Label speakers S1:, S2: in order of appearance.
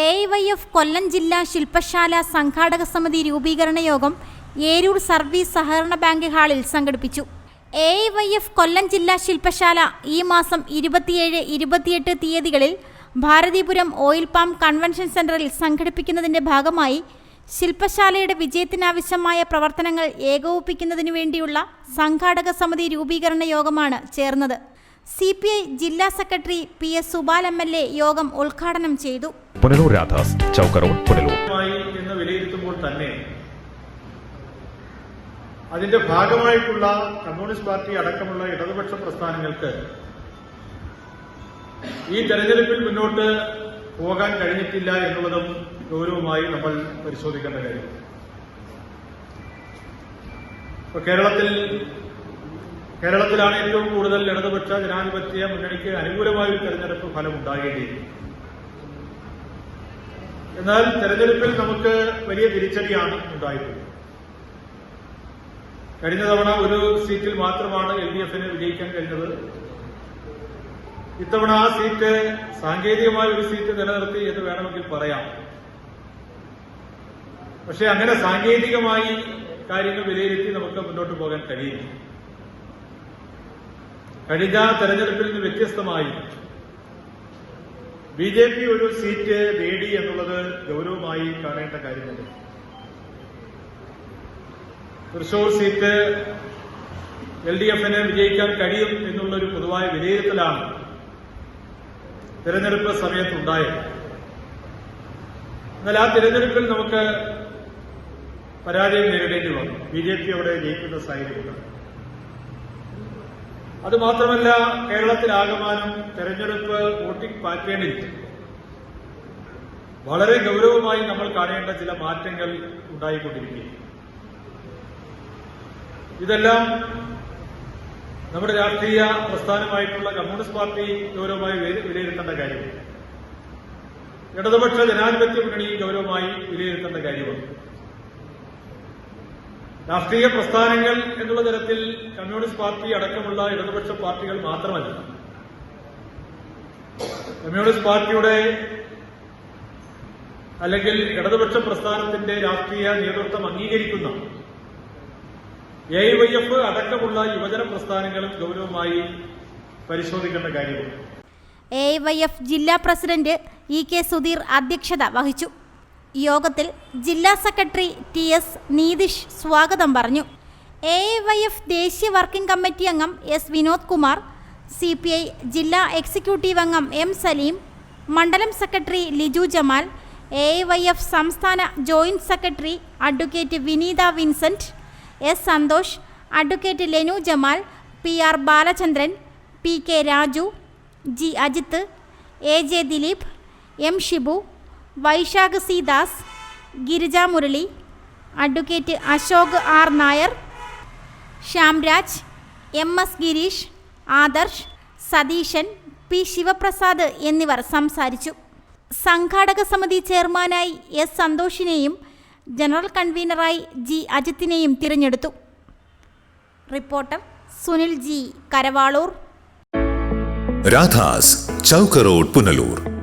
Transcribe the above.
S1: A Y F കൊല്ലം ജില്ലാ ശില്പശാല സംഘാടക സമിതി രൂപീകരണ യോഗം ഏരൂർ സർവീസ് സഹകരണ ബാങ്ക് ഹാളിൽ സംഘടിപ്പിച്ചു. എ വൈ എഫ് കൊല്ലം ജില്ലാ ശില്പശാല ഈ മാസം ഇരുപത്തിയേഴ് ഇരുപത്തിയെട്ട് തീയതികളിൽ ഭാരതീപുരം ഓയിൽ പാം കൺവെൻഷൻ സെന്ററിൽ സംഘടിപ്പിക്കുന്നതിന്റെ ഭാഗമായി ശില്പശാലയുടെ വിജയത്തിനാവശ്യമായ പ്രവർത്തനങ്ങൾ ഏകോപിപ്പിക്കുന്നതിനു വേണ്ടിയുള്ള സംഘാടക സമിതി രൂപീകരണ യോഗമാണ് ചേർന്നത്. സി ജില്ലാ secretary P S Subal A യോഗം ഉദ്ഘാടനം ചെയ്തു.
S2: പുനലൂർ രാധാസ് ചൗക്കറോഡ് പുനലൂർ.
S3: എന്ന് വിലയിരുത്തുമ്പോൾ തന്നെ അതിന്റെ ഭാഗമായിട്ടുള്ള കമ്മ്യൂണിസ്റ്റ് പാർട്ടി അടക്കമുള്ള ഇടതുപക്ഷ പ്രസ്ഥാനങ്ങൾക്ക് ഈ തെരഞ്ഞെടുപ്പിൽ മുന്നോട്ട് പോകാൻ കഴിഞ്ഞിട്ടില്ല എന്നുള്ളതും ഗൗരവമായി നമ്മൾ പരിശോധിക്കേണ്ട കാര്യം. ഇപ്പൊ കേരളത്തിൽ കേരളത്തിലാണ് ഏറ്റവും കൂടുതൽ ഇടതുപക്ഷ ജനാധിപത്യ മുന്നണിക്ക് അനുകൂലമായ ഒരു തെരഞ്ഞെടുപ്പ് ഫലം എന്നാൽ തെരഞ്ഞെടുപ്പിൽ നമുക്ക് വലിയ തിരിച്ചടിയാണ് ഉണ്ടായിട്ടുള്ളത്. കഴിഞ്ഞ തവണ ഒരു സീറ്റിൽ മാത്രമാണ് എൽ ഡി എഫിന് വിജയിക്കാൻ കഴിഞ്ഞത്. ഇത്തവണ ആ സീറ്റ് സാങ്കേതികമായ ഒരു സീറ്റ് നിലനിർത്തി എന്ന് വേണമെങ്കിൽ പറയാം. പക്ഷെ അങ്ങനെ സാങ്കേതികമായി കാര്യങ്ങൾ വിലയിരുത്തി നമുക്ക് മുന്നോട്ട് പോകാൻ കഴിയില്ല. കഴിഞ്ഞ തെരഞ്ഞെടുപ്പിൽ നിന്ന് വ്യത്യസ്തമായി ബി ജെ പി ഒരു സീറ്റ് നേടി എന്നുള്ളത് ഗൗരവമായി കാണേണ്ട കാര്യമുണ്ട്. തൃശൂർ സീറ്റ് എൽ ഡി എഫിന് വിജയിക്കാൻ കഴിയും എന്നുള്ളൊരു പൊതുവായ വിലയിരുത്തലാണ് തിരഞ്ഞെടുപ്പ് സമയത്തുണ്ടായത്. എന്നാൽ ആ തിരഞ്ഞെടുപ്പിൽ നമുക്ക് പരാജയം നേരിടേണ്ടി വന്നു. ബി ജെ പി അവിടെ ജയിക്കുന്ന സാഹചര്യമുണ്ട് അത് മാത്രമല്ല കേരളത്തിൽ കേരളത്തിലാകമാനം തെരഞ്ഞെടുപ്പ് വോട്ടിംഗ് പാറ്റേണിൽ വളരെ ഗൗരവമായി നമ്മൾ കാണേണ്ട ചില മാറ്റങ്ങൾ ഉണ്ടായിക്കൊണ്ടിരിക്കുകയും ഇതെല്ലാം നമ്മുടെ രാഷ്ട്രീയ പ്രസ്ഥാനമായിട്ടുള്ള കമ്മ്യൂണിസ്റ്റ് പാർട്ടി ഗൗരവമായി വില- വിലയിരുത്തേണ്ട കാര്യമാണ്. ഇടതുപക്ഷ ജനാധിപത്യ മുന്നണി ഗൗരവമായി വിലയിരുത്തേണ്ട കാര്യമാണ്. രാഷ്ട്രീയ പ്രസ്ഥാനങ്ങൾ എന്നുള്ള തരത്തിൽ കമ്മ്യൂണിസ്റ്റ് പാർട്ടി അടക്കമുള്ള ഇടതുപക്ഷ പാർട്ടികൾ മാത്രമല്ല. കമ്മ്യൂണിസ്റ്റ് പാർട്ടിയുടെ അല്ലെങ്കിൽ ഇടതുപക്ഷ പ്രസ്ഥാനത്തിന്റെ രാഷ്ട്രീയ നേതൃത്വം അംഗീകരിക്കുന്ന എ വൈ എഫ് അടക്കമുള്ള യുവജന പ്രസ്ഥാനങ്ങളും ഗൗരവമായി പരിശോധിക്കേണ്ട കാര്യമാണ്
S1: എ വൈ എഫ് ജില്ലാ പ്രസിഡന്റ് ഇ കെ സുധീർ അധ്യക്ഷത വഹിച്ചു. യോഗത്തിൽ ജില്ലാ സെക്രട്ടറി ടി എസ് നീതിഷ് സ്വാഗതം പറഞ്ഞു. എ വൈ എഫ് ദേശീയ വർക്കിംഗ് കമ്മിറ്റി അംഗം S Vinod Kumar C P I ജില്ലാ എക്സിക്യൂട്ടീവ് അംഗം എം സലീം മണ്ഡലം secretary Liju Jamal A Y F സംസ്ഥാന joint secretary advocate Vineetha Vincent S Santhosh advocate Lenu Jamal P R Balachandran P K Raju G Ajith A J Dileep M Shibu Vaishakh C Das Girija Murali advocate Ashok R Nair Shyamraj M S Gireesh Adarsh Satheesan P Sivaprasad എന്നിവർ സംസാരിച്ചു. സംഘാടക സമിതി ചെയർമാനായി S സന്തോഷിനെയും general കൺവീനറായി G അജിത്തിനെയും തിരഞ്ഞെടുത്തു. Reporter Sunil G Karavaloor.
S4: Radhas ചൗക്കറോഡ് Punalur.